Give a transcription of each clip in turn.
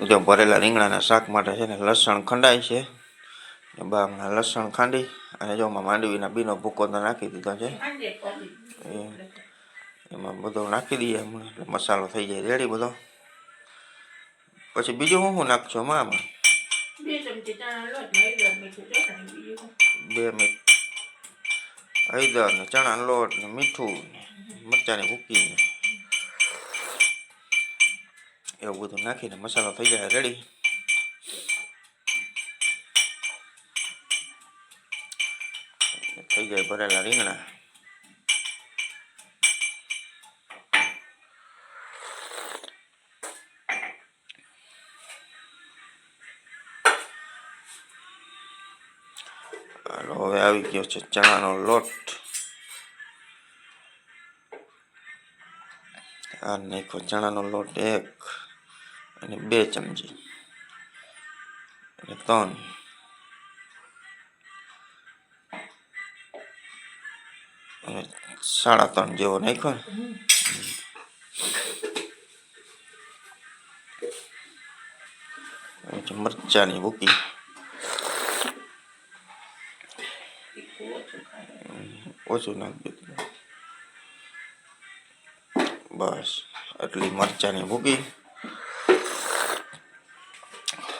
જો ભરેલા રીંગણાના શાક માટે છે ને લસણ ખંડાય છે. ને લસણ ખાંડી અને જો માંડવીના બીનો ભૂકો તો નાખી દીધો છે. એમાં બધો નાખી દઈએ હમણાં મસાલો થઈ જાય રેડી બધો. પછી બીજું હું શું નાખજો આમાં? બે મીઠ હૈદર ને ચણાનો લોટ ને મીઠું ને મરચાંની ભૂકી ને. એવું બધું નાખીને મસાલો થઈ જાય રેડી થઈ જાય ભરેલા રીંગણા હાલો હવે આવી ગયો છે ચણાનો લોટ આ નાખો ચણાનો લોટ એક અને બે ચમચી. અને ત્રણ. અને સાડા ત્રણ જેવો નાખ્યો ને. મરચાની ભૂકી. ઓછું ઓછું બસ, આટલી મરચાની ભૂકી.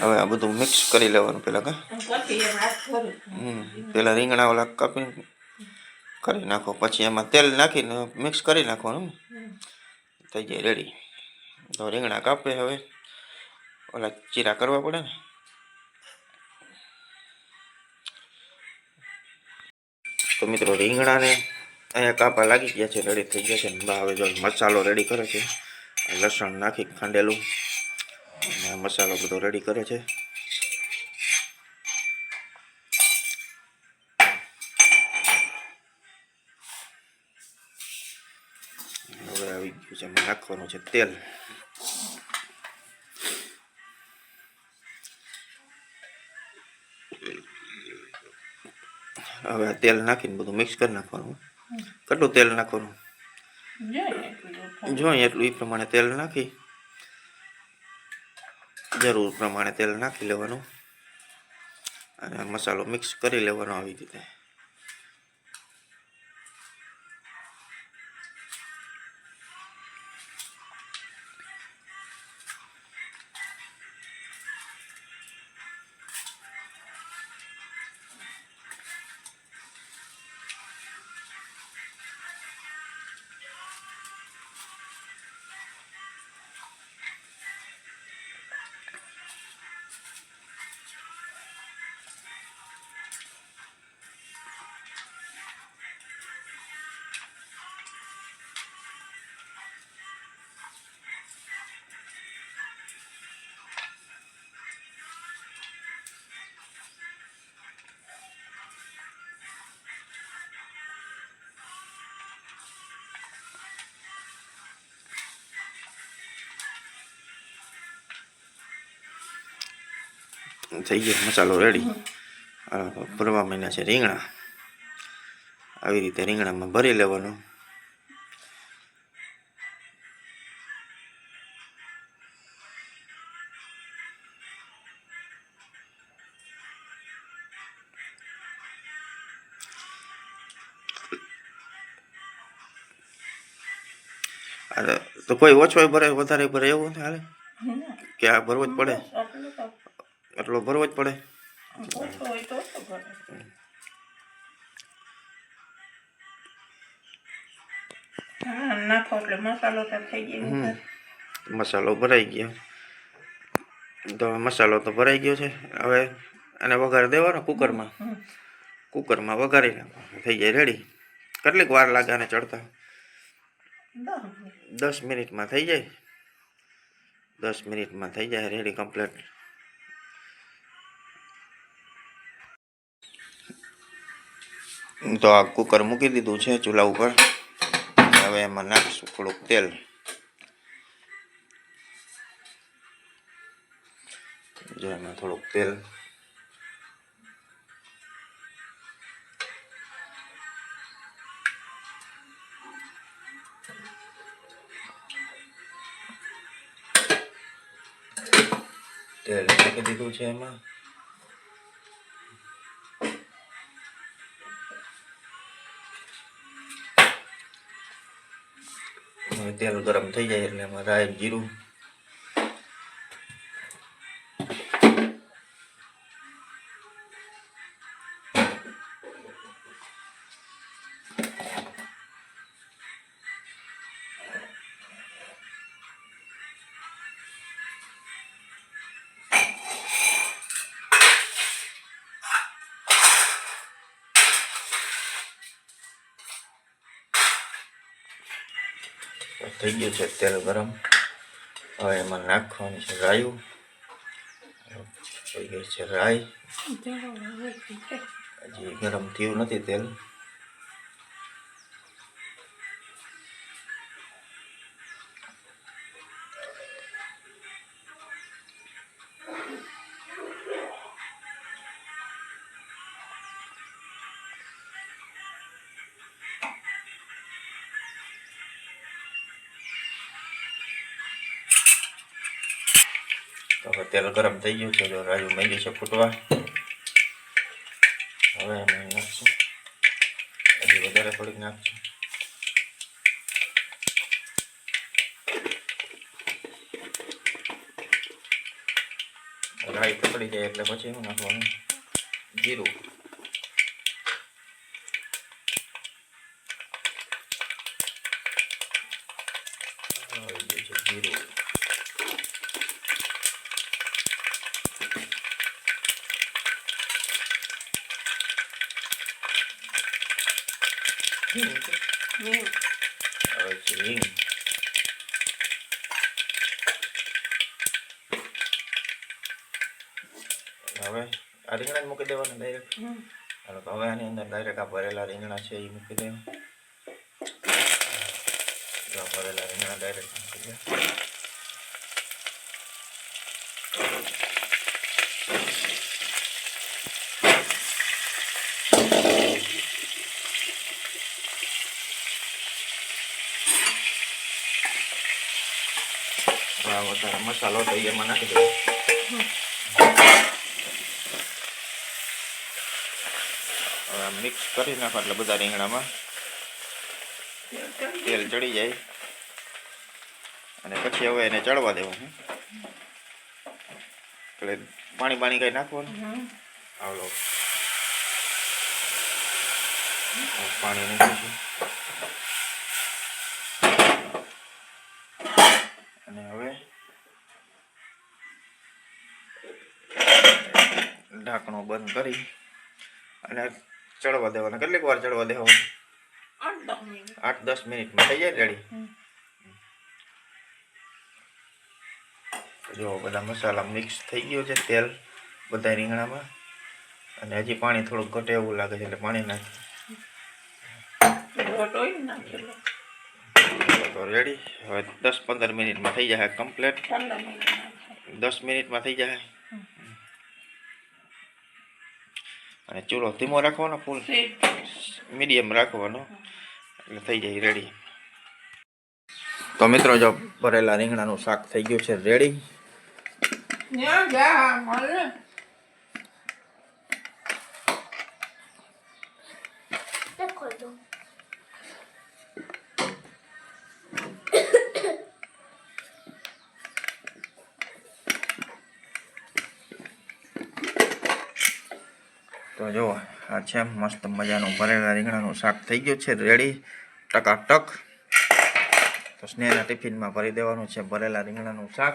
હવે આ બધું મિક્સ કરી લેવાનું પેલા કા? પેલા રીંગણા ઓલા કાપીને કરી નાખો પછી એમાં તેલ નાખીને મિક્સ કરી નાખવાનું. થઈ જાય રેડી તો રીંગણા કાપે હવે. ઓલા ચીરા કરવા પડે ને. તો મિત્રો રીંગણાને અહીંયા કાપા લાગી ગયા છે રેડી થઈ ગયા છે. હવે જો મસાલો રેડી કરે છે. લસણ નાખી ખાંડેલું. અને મસાલો બધો રેડી કરે છે. હવે આવી ગયું છે એમાં નાખવાનું છે તેલ. હવે આ તેલ નાખીને બધું મિક્સ કરી નાખવાનું. કેટલું તેલ નાખવાનું? જોઈએ એટલું એ પ્રમાણે તેલ નાખી. જરૂર પ્રમાણે તેલ નાખી લેવાનું અને મસાલો મિક્સ કરી લેવાનો આવી રીતે. થઈ ગયો મસાલો રેડી ભરવા મહિના છે રીંગણા. આવી રીતે રીંગણામાં ભરી લેવાનું. તો કોઈ ઓછો ભરે વધારે ભરે એવું હાલે? કે આ ભરવો જ પડે? એટલો ભરવો જ પડે. મસાલો ભરાઈ ગયો. તો મસાલો તો ભરાઈ ગયો છે. હવે એને વઘાર દેવાનો કુકરમાં. કુકરમાં વઘારી નાખવાનો. થઈ જાય રેડી કેટલીક વાર લાગે આને ચડતા? દસ મિનિટમાં થઈ જાય? દસ મિનિટમાં થઈ જાય રેડી કમ્પ્લીટ તો આ કુકર મૂકી દીધું છે ચૂલા ઉપર હવે એમાં નાખશું થોડુંક તેલ જો એમાં થોડુંક તેલ તેલ નાખી દીધું છે એમાં હવે તેલ ગરમ થઈ જાય એટલે એમાં રાઈ જીરું થઈ ગયું છે તેલ ગરમ. હવે એમાં નાખવાની છે રાયું થઈ ગઈ છે રાઈ. હજી ગરમ થયું નથી તેલ. હવે ગરમ થઈ ગયું છે જો રાજુ માંડી છે ફૂટવા. હવે એમાં નાખશું. હજી વધારે થોડીક નાખશું. રાઈ પકડી જાય એટલે પછી હું નાખવાનું? જીરું. જીરું. હવે હિંગ હવે આ રીંગણા જ મૂકી દેવાના ડાયરેક્ટ હવે આની અંદર ડાયરેક્ટ આ ભરેલા રીંગણા છે એ મૂકી દેવા ભરેલા રીંગણા ડાયરેક્ટ મૂકી દે આ વધારે મસાલો તો એમાં નાખી દઉં હવે મિક્સ કરી નાખો એટલે બધા રીંગણામાં તેલ ચડી જાય. અને પછી હવે એને ચડવા દેવું. હું એટલે પાણી પાણી કઈ નાખવાનું? આવલો પાણી નાખીશું. કરી અને ચડવા દેવાના. કેટલીક વાર ચડવા દેવાનું? આઠ દસ મિનિટમાં થઈ જાય રેડી? જો બધા મસાલા મિક્સ થઈ ગયો છે તેલ બધા રીંગણામાં. અને હજી પાણી થોડુંક ઘટે એવું લાગે છે એટલે પાણી નાખી. તો રેડી. હવે દસ પંદર મિનિટમાં થઈ જાય કમ્પ્લેટ. દસ મિનિટમાં થઈ જાય અને ચૂલો ધીમો રાખવાનો ફૂલ મીડિયમ રાખવાનો એટલે થઈ જાય રેડી તો મિત્રો જો ભરેલા રીંગણાનું શાક થઈ ગયું છે રેડી તો જો, આ છે મસ્ત મજાનું ભરેલા રીંગણાનું શાક થઈ ગયું છે, રેડી, ટકાટક. તો સ્નેહના ટિફિનમાં ભરી દેવાનું છે ભરેલા રીંગણાનું શાક.